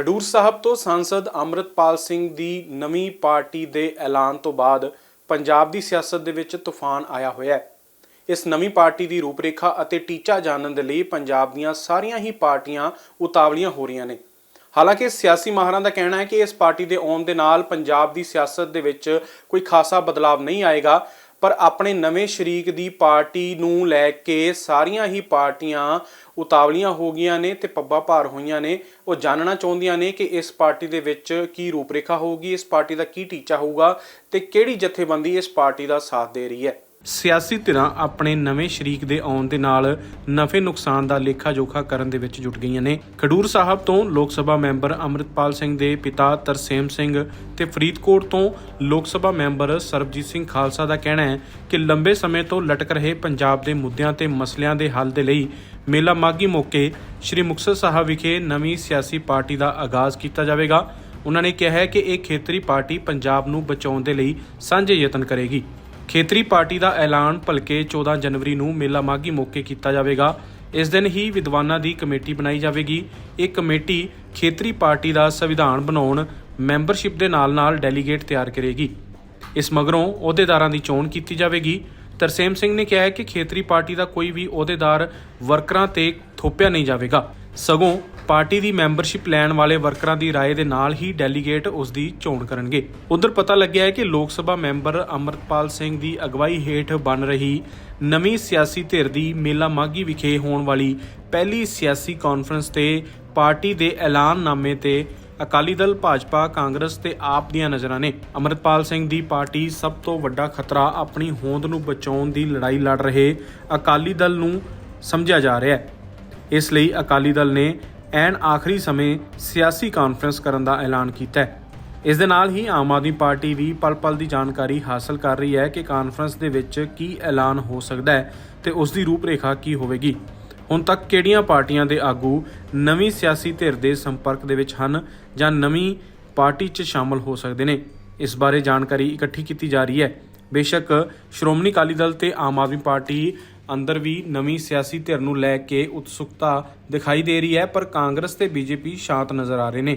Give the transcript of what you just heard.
ਖਡੂਰ ਸਾਹਿਬ ਤੋਂ ਸੰਸਦ ਅੰਮ੍ਰਿਤਪਾਲ ਸਿੰਘ ਦੀ ਨਵੀਂ ਪਾਰਟੀ ਦੇ ਐਲਾਨ ਤੋਂ ਬਾਅਦ ਪੰਜਾਬ ਦੀ ਸਿਆਸਤ ਦੇ ਵਿੱਚ ਤੂਫਾਨ ਆਇਆ ਹੋਇਆ ਹੈ। ਇਸ ਨਵੀਂ ਪਾਰਟੀ ਦੀ ਰੂਪਰੇਖਾ ਅਤੇ ਟੀਚਾ ਜਾਣਨ ਦੇ ਲਈ ਪੰਜਾਬ ਦੀਆਂ ਸਾਰੀਆਂ ਹੀ ਪਾਰਟੀਆਂ ਉਤਾਵਲੀਆਂ ਹੋ ਰਹੀਆਂ ਨੇ। ਹਾਲਾਂਕਿ ਸਿਆਸੀ ਮਾਹਰਾਂ ਦਾ ਕਹਿਣਾ ਹੈ ਕਿ ਇਸ ਪਾਰਟੀ ਦੇ ਆਉਣ ਦੇ ਨਾਲ ਪੰਜਾਬ ਦੀ ਸਿਆਸਤ ਦੇ ਵਿੱਚ ਕੋਈ ਖਾਸਾ ਬਦਲਾਵ ਨਹੀਂ ਆਏਗਾ। ਪਰ ਆਪਣੇ ਨਵੇਂ ਸ਼ਰੀਕ ਦੀ ਪਾਰਟੀ ਨੂੰ ਲੈ ਕੇ ਸਾਰੀਆਂ ਹੀ ਪਾਰਟੀਆਂ ਉਤਾਵਲੀਆਂ ਹੋ ਗਈਆਂ ਨੇ ਤੇ ਪੱਬਾਂ ਭਾਰ ਹੋਈਆਂ ਨੇ। ਉਹ ਜਾਣਨਾ ਚਾਹੁੰਦੀਆਂ ਨੇ ਕਿ ਇਸ ਪਾਰਟੀ ਦੇ ਵਿੱਚ ਕੀ ਰੂਪਰੇਖਾ ਹੋਊਗੀ, ਇਸ ਪਾਰਟੀ ਦਾ ਕੀ ਟੀਚਾ ਹੋਊਗਾ ਤੇ ਕਿਹੜੀ ਜਥੇਬੰਦੀ ਇਸ ਪਾਰਟੀ ਦਾ ਸਾਥ ਦੇ ਰਹੀ ਹੈ। ਸਿਆਸੀ ਧਿਰਾਂ ਆਪਣੇ ਨਵੇਂ ਸ਼ਰੀਕ ਦੇ ਆਉਣ ਦੇ ਨਾਲ ਨਫੇ ਨੁਕਸਾਨ ਦਾ ਲੇਖਾ ਜੋਖਾ ਕਰਨ ਦੇ ਵਿੱਚ ਜੁਟ ਗਈਆਂ ਨੇ। ਖਡੂਰ ਸਾਹਿਬ ਤੋਂ ਲੋਕ ਸਭਾ ਮੈਂਬਰ ਅੰਮ੍ਰਿਤਪਾਲ ਸਿੰਘ ਦੇ ਪਿਤਾ ਤਰਸੇਮ ਸਿੰਘ ਤੇ ਫਰੀਦਕੋਟ ਤੋਂ ਲੋਕ ਸਭਾ ਮੈਂਬਰ ਸਰਬਜੀਤ ਸਿੰਘ ਖਾਲਸਾ ਦਾ ਕਹਿਣਾ ਹੈ ਕਿ ਲੰਬੇ ਸਮੇਂ ਤੋਂ ਲਟਕ ਰਹੇ ਪੰਜਾਬ ਦੇ ਮੁੱਦਿਆਂ ਤੇ ਮਸਲਿਆਂ ਦੇ ਹੱਲ ਦੇ ਲਈ ਮੇਲਾ ਮਾਗੀ ਮੌਕੇ ਸ੍ਰੀ ਮੁਕਤਸਰ ਸਾਹਿਬ ਵਿਖੇ ਨਵੀਂ ਸਿਆਸੀ ਪਾਰਟੀ ਦਾ ਆਗਾਜ਼ ਕੀਤਾ ਜਾਵੇਗਾ। ਉਹਨਾਂ ਨੇ ਕਿਹਾ ਹੈ ਕਿ ਇਹ ਖੇਤਰੀ ਪਾਰਟੀ ਪੰਜਾਬ ਨੂੰ ਬਚਾਉਣ ਦੇ ਲਈ ਸਾਂਝੇ ਯਤਨ ਕਰੇਗੀ। ਖੇਤਰੀ ਪਾਰਟੀ ਦਾ ਐਲਾਨ ਭਲਕੇ 14 ਜਨਵਰੀ ਨੂੰ ਮੇਲਾ ਮਾਗੀ ਮੌਕੇ ਕੀਤਾ ਜਾਵੇਗਾ। ਇਸ ਦਿਨ ਹੀ ਵਿਦਵਾਨਾਂ ਦੀ ਕਮੇਟੀ ਬਣਾਈ ਜਾਵੇਗੀ। ਇਹ ਕਮੇਟੀ ਖੇਤਰੀ ਪਾਰਟੀ ਦਾ ਸੰਵਿਧਾਨ ਬਣਾਉਣ, ਮੈਂਬਰਸ਼ਿਪ ਦੇ ਨਾਲ-ਨਾਲ ਡੈਲੀਗੇਟ ਤਿਆਰ ਕਰੇਗੀ। ਇਸ ਮਗਰੋਂ ਅਹੁਦੇਦਾਰਾਂ ਦੀ ਚੋਣ ਕੀਤੀ ਜਾਵੇਗੀ। ਤਰਸੇਮ ਸਿੰਘ ਨੇ ਕਿਹਾ ਹੈ ਕਿ ਖੇਤਰੀ ਪਾਰਟੀ ਦਾ ਕੋਈ ਵੀ ਅਹੁਦੇਦਾਰ ਵਰਕਰਾਂ ਤੇ ਥੋਪਿਆ ਨਹੀਂ ਜਾਵੇਗਾ। ਸਗੋਂ ਪਾਰਟੀ ਦੀ ਮੈਂਬਰਸ਼ਿਪ ਲੈਣ ਵਾਲੇ ਵਰਕਰਾਂ ਦੀ رائے ਦੇ ਨਾਲ ਹੀ ਡੈਲੀਗੇਟ ਉਸ ਦੀ ਚੋਣ ਕਰਨਗੇ ਉਧਰ ਪਤਾ ਲੱਗਿਆ ਹੈ ਕਿ ਲੋਕ ਸਭਾ ਮੈਂਬਰ ਅਮਰਪਾਲ ਸਿੰਘ ਦੀ ਅਗਵਾਈ ਹੇਠ ਬਣ ਰਹੀ ਨਵੀਂ ਸਿਆਸੀ ਧਿਰ ਦੀ ਮੇਲਾ ਮਾਗੀ ਵਿਖੇ ਹੋਣ ਵਾਲੀ ਪਹਿਲੀ ਸਿਆਸੀ ਕਾਨਫਰੰਸ ਤੇ ਪਾਰਟੀ ਦੇ ਐਲਾਨਨਾਮੇ ਤੇ ਅਕਾਲੀ ਦਲ ਭਾਜਪਾ ਕਾਂਗਰਸ ਤੇ ਆਪ ਦੀਆਂ ਨਜ਼ਰਾਂ ਨੇ ਅਮਰਪਾਲ ਸਿੰਘ ਦੀ ਪਾਰਟੀ ਸਭ ਤੋਂ ਵੱਡਾ ਖਤਰਾ ਆਪਣੀ ਹੋਂਦ ਨੂੰ ਬਚਾਉਣ ਦੀ ਲੜਾਈ ਲੜ ਰਹੇ ਅਕਾਲੀ ਦਲ ਨੂੰ ਸਮਝਿਆ ਜਾ ਰਿਹਾ ਹੈ ਇਸ ਲਈ ਅਕਾਲੀ ਦਲ ਨੇ ਐਨ ਆਖਰੀ ਸਮੇਂ ਸਿਆਸੀ ਕਾਨਫਰੰਸ ਕਰਨ ਦਾ ਐਲਾਨ ਕੀਤਾ ਹੈ। ਇਸ ਦੇ ਨਾਲ ਹੀ ਆਮ ਆਦਮੀ ਪਾਰਟੀ ਵੀ ਪਲ-ਪਲ ਦੀ ਜਾਣਕਾਰੀ ਹਾਸਲ ਕਰ ਰਹੀ ਹੈ ਕਿ ਕਾਨਫਰੰਸ ਦੇ ਵਿੱਚ ਕੀ ਐਲਾਨ ਹੋ ਸਕਦਾ ਹੈ ਤੇ ਉਸ ਦੀ ਰੂਪਰੇਖਾ ਕੀ ਹੋਵੇਗੀ। ਹੁਣ ਤੱਕ ਕਿਹੜੀਆਂ ਪਾਰਟੀਆਂ ਦੇ ਆਗੂ ਨਵੀਂ ਸਿਆਸੀ ਧਿਰ ਦੇ ਸੰਪਰਕ ਦੇ ਵਿੱਚ ਹਨ ਜਾਂ ਨਵੀਂ ਪਾਰਟੀ 'ਚ ਸ਼ਾਮਲ ਹੋ ਸਕਦੇ ਨੇ? ਇਸ ਬਾਰੇ ਜਾਣਕਾਰੀ ਇਕੱਠੀ ਕੀਤੀ ਜਾ ਰਹੀ ਹੈ। ਬੇਸ਼ੱਕ ਸ਼੍ਰੋਮਣੀ ਅਕਾਲੀ ਦਲ ਤੇ ਆਮ ਆਦਮੀ ਪਾਰਟੀ ਅੰਦਰ ਵੀ ਨਵੀਂ ਸਿਆਸੀ ਧਿਰ ਨੂੰ ਲੈ ਕੇ ਉਤਸੁਕਤਾ ਦਿਖਾਈ ਦੇ ਰਹੀ ਹੈ, ਪਰ ਕਾਂਗਰਸ ਤੇ ਬੀਜੇਪੀ ਸ਼ਾਂਤ ਨਜ਼ਰ ਆ ਰਹੇ ਨੇ।